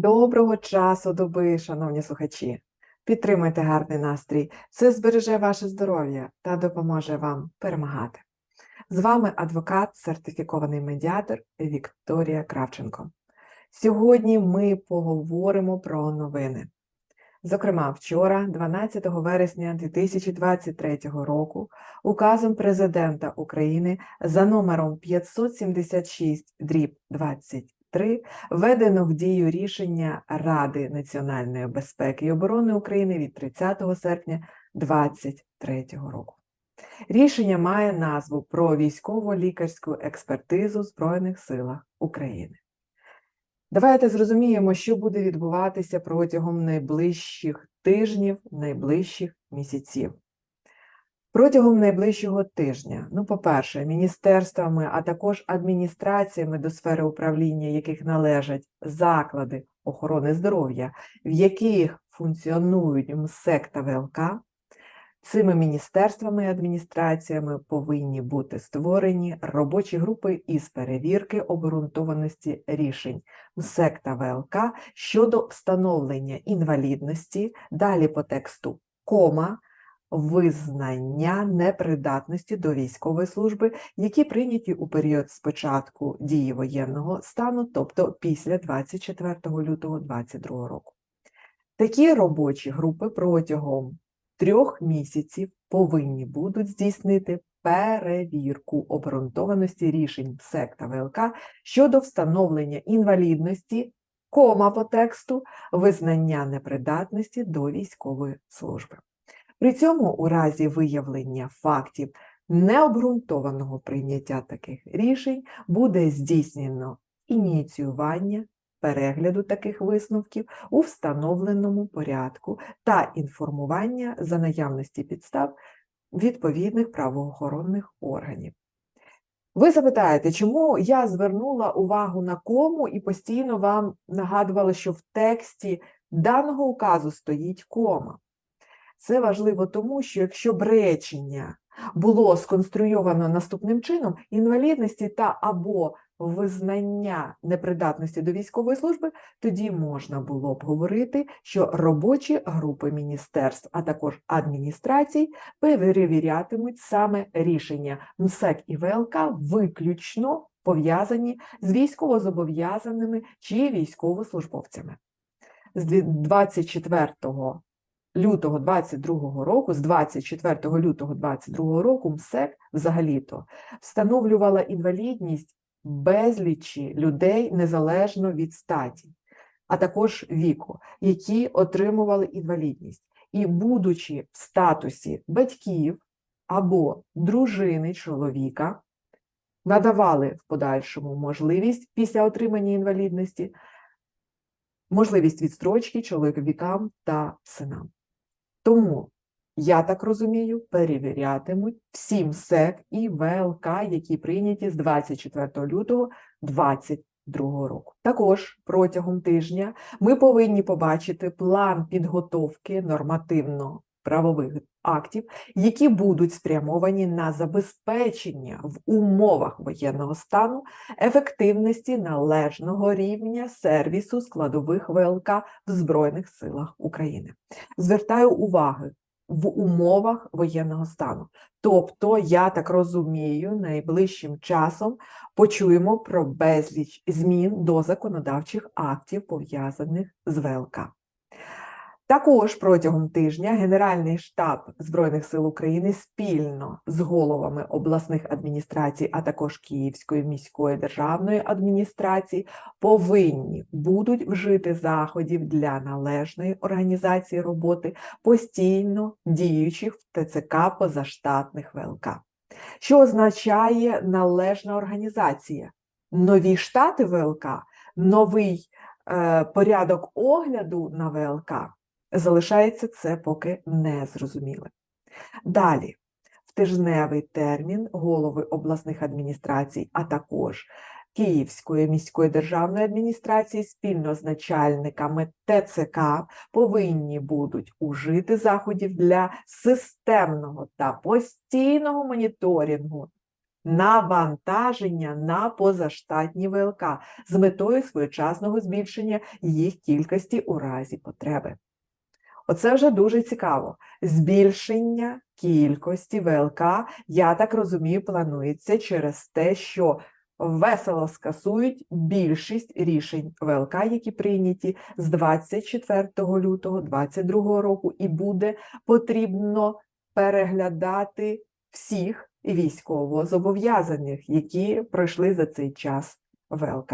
Доброго часу доби, шановні слухачі! Підтримуйте гарний настрій, це збереже ваше здоров'я та допоможе вам перемагати. З вами адвокат, сертифікований медіатор Вікторія Кравченко. Сьогодні ми поговоримо про новини. Зокрема, вчора, 12 вересня 2023 року, указом Президента України за номером 576 дріб 23 введено в дію рішення Ради національної безпеки і оборони України від 30 серпня 2023 року. Рішення має назву про військово-лікарську експертизу в Збройних силах України. Давайте зрозуміємо, що буде відбуватися протягом найближчих тижнів, найближчих місяців. Протягом найближчого тижня, ну, по-перше, міністерствами, а також адміністраціями до сфери управління, яких належать заклади охорони здоров'я, в яких функціонують МСЕК та ВЛК, Цими міністерствами і адміністраціями повинні бути створені робочі групи із перевірки обґрунтованості рішень МСЕК та ВЛК щодо встановлення інвалідності, далі по тексту кома, визнання непридатності до військової служби, які прийняті у період спочатку дії воєнного стану, тобто після 24 лютого 2022 року. Такі робочі групи протягом трьох місяців повинні будуть здійснити перевірку обґрунтованості рішень ПСЕК та ВЛК щодо встановлення інвалідності, кома по тексту, визнання непридатності до військової служби. При цьому у разі виявлення фактів необґрунтованого прийняття таких рішень буде здійснено ініціювання перегляду таких висновків у встановленому порядку та інформування за наявності підстав відповідних правоохоронних органів. Ви запитаєте, чому я звернула увагу на кому і постійно вам нагадувала, що в тексті даного указу стоїть кома. Це важливо тому, що якщо б речення було сконструйовано наступним чином, інвалідності та або визнання непридатності до військової служби, тоді можна було б говорити, що робочі групи міністерств, а також адміністрацій перевірятимуть саме рішення МСЕК і ВЛК виключно пов'язані з військовозобов'язаними чи військовослужбовцями. З 24 лютого 22 року, з 24 лютого 22 року МСЕК взагалі-то встановлювала інвалідність безлічі людей незалежно від статі, а також віку, які отримували інвалідність. І, будучи в статусі батьків або дружини чоловіка, надавали в подальшому можливість після отримання інвалідності, можливість відстрочки чоловікам та синам. Тому я так розумію, перевірятимуть всім СЕК і ВЛК, які прийняті з 24 лютого 2022 року. Також протягом тижня ми повинні побачити план підготовки нормативно-правових актів, які будуть спрямовані на забезпечення в умовах воєнного стану ефективності належного рівня сервісу складових ВЛК в Збройних силах України. Звертаю увагу в умовах воєнного стану. Тобто, я так розумію, найближчим часом почуємо про безліч змін до законодавчих актів, пов'язаних з ВЛК. Також протягом тижня Генеральний штаб Збройних сил України спільно з головами обласних адміністрацій, а також Київської міської державної адміністрації повинні будуть вжити заходів для належної організації роботи постійно діючих в ТЦК позаштатних ВЛК. Що означає належна організація? Нові штати ВЛК, новий е, порядок огляду на ВЛК залишається це поки не зрозуміле. Далі, в тижневий термін голови обласних адміністрацій, а також Київської міської державної адміністрації спільно з начальниками ТЦК повинні будуть ужити заходів для системного та постійного моніторингу навантаження на позаштатні ВЛК з метою своєчасного збільшення їх кількості у разі потреби. Оце вже дуже цікаво. Збільшення кількості ВЛК, я так розумію, планується через те, що весело скасують більшість рішень ВЛК, які прийняті з 24 лютого 2022 року, і буде потрібно переглядати всіх військовозобов'язаних, які пройшли за цей час ВЛК.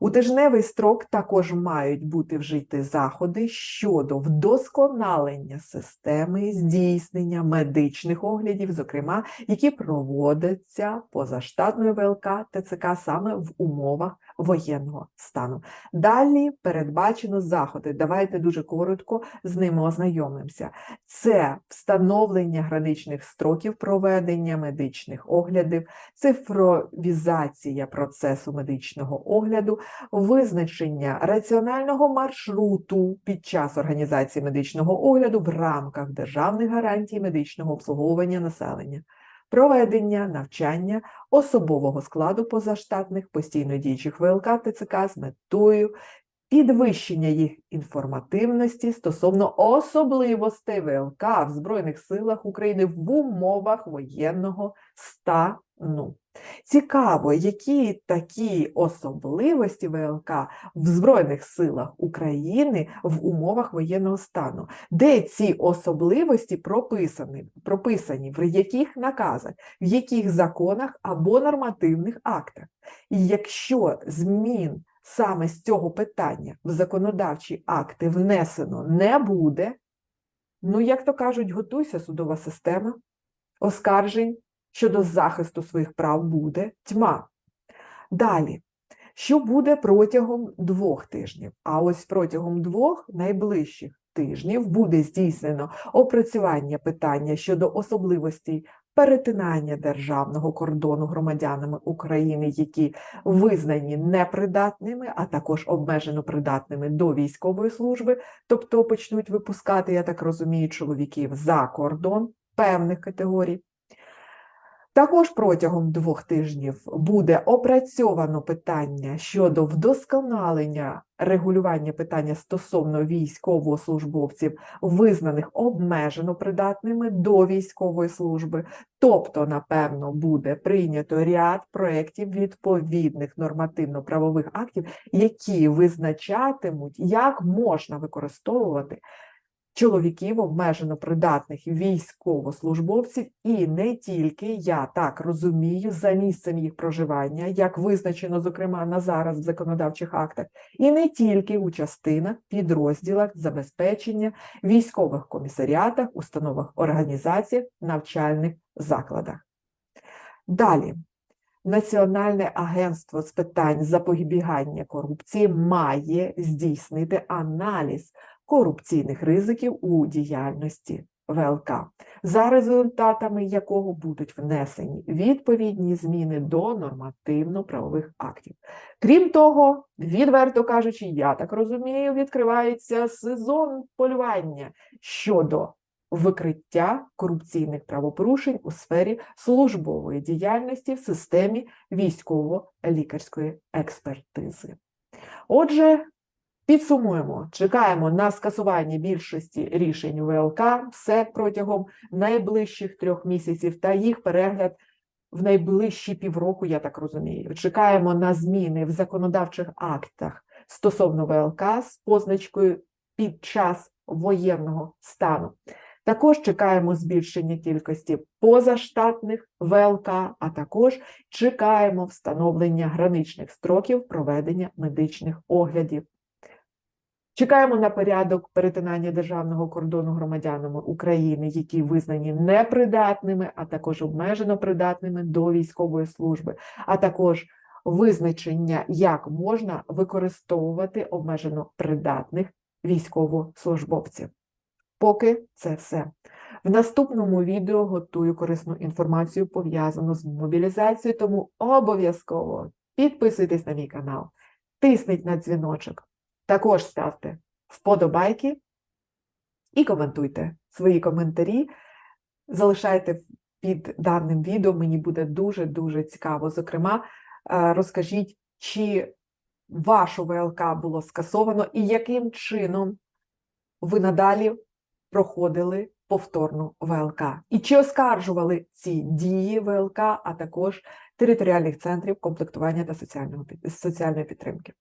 У тижневий строк також мають бути вжиті заходи щодо вдосконалення системи здійснення медичних оглядів, зокрема, які проводяться позаштатною ВЛК ТЦК саме в умовах воєнного стану. Далі передбачено заходи. Давайте дуже коротко з ними ознайомимося. Це встановлення граничних строків проведення медичних оглядів, цифровізація процесу медичного огляду, визначення раціонального маршруту під час організації медичного огляду в рамках державних гарантій медичного обслуговування населення проведення навчання особового складу позаштатних постійно діючих ВЛК ТЦК з метою підвищення їх інформативності стосовно особливостей ВЛК в Збройних силах України в умовах воєнного стану. Цікаво, які такі особливості ВЛК в Збройних силах України в умовах воєнного стану, де ці особливості прописані, прописані в яких наказах, в яких законах або нормативних актах. І якщо змін саме з цього питання в законодавчі акти внесено не буде, ну, як то кажуть, готуйся судова система, оскаржень щодо захисту своїх прав буде тьма. Далі, що буде протягом двох тижнів? А ось протягом двох найближчих тижнів буде здійснено опрацювання питання щодо особливостей перетинання державного кордону громадянами України, які визнані непридатними, а також обмежено придатними до військової служби, тобто почнуть випускати, я так розумію, чоловіків за кордон певних категорій. Також протягом двох тижнів буде опрацьовано питання щодо вдосконалення регулювання питання стосовно військовослужбовців, визнаних обмежено придатними до військової служби. Тобто, напевно, буде прийнято ряд проєктів відповідних нормативно-правових актів, які визначатимуть, як можна використовувати чоловіків обмежено придатних військовослужбовців, і не тільки я так розумію, за місцем їх проживання, як визначено, зокрема, на зараз в законодавчих актах, і не тільки у частинах, підрозділах забезпечення військових комісаріатах, установах організаціях, навчальних закладах. Далі. Національне агентство з питань запобігання корупції має здійснити аналіз корупційних ризиків у діяльності ВЛК, за результатами якого будуть внесені відповідні зміни до нормативно-правових актів. Крім того, відверто кажучи, я так розумію, відкривається сезон полювання щодо викриття корупційних правопорушень у сфері службової діяльності в системі військово-лікарської експертизи. Отже, Підсумуємо, чекаємо на скасування більшості рішень ВЛК все протягом найближчих трьох місяців та їх перегляд в найближчі півроку, я так розумію. Чекаємо на зміни в законодавчих актах стосовно ВЛК з позначкою під час воєнного стану. Також чекаємо збільшення кількості позаштатних ВЛК, а також чекаємо встановлення граничних строків проведення медичних оглядів. Чекаємо на порядок перетинання державного кордону громадянами України, які визнані непридатними, а також обмежено придатними до військової служби, а також визначення, як можна використовувати обмежено придатних військовослужбовців. Поки це все. В наступному відео готую корисну інформацію пов'язану з мобілізацією, тому обов'язково підписуйтесь на мій канал, тисніть на дзвіночок. Також ставте вподобайки і коментуйте свої коментарі, залишайте під даним відео. Мені буде дуже-дуже цікаво. Зокрема, е, розкажіть, чи вашу ВЛК було скасовано і яким чином ви надалі проходили повторну ВЛК. І чи оскаржували ці дії ВЛК, а також територіальних центрів комплектування та соціальної підтримки.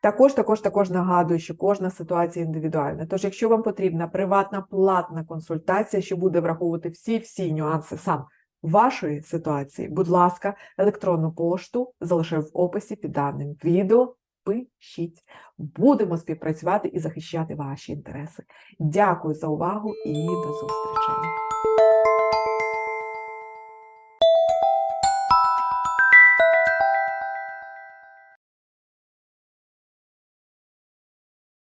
Також, також, також нагадую, що кожна ситуація індивідуальна. Тож, якщо вам потрібна приватна платна консультація, що буде враховувати всі-всі нюанси сам вашої ситуації, будь ласка, електронну пошту залишаю в описі під даним відео. Пишіть. Будемо співпрацювати і захищати ваші інтереси. Дякую за увагу і до зустрічей.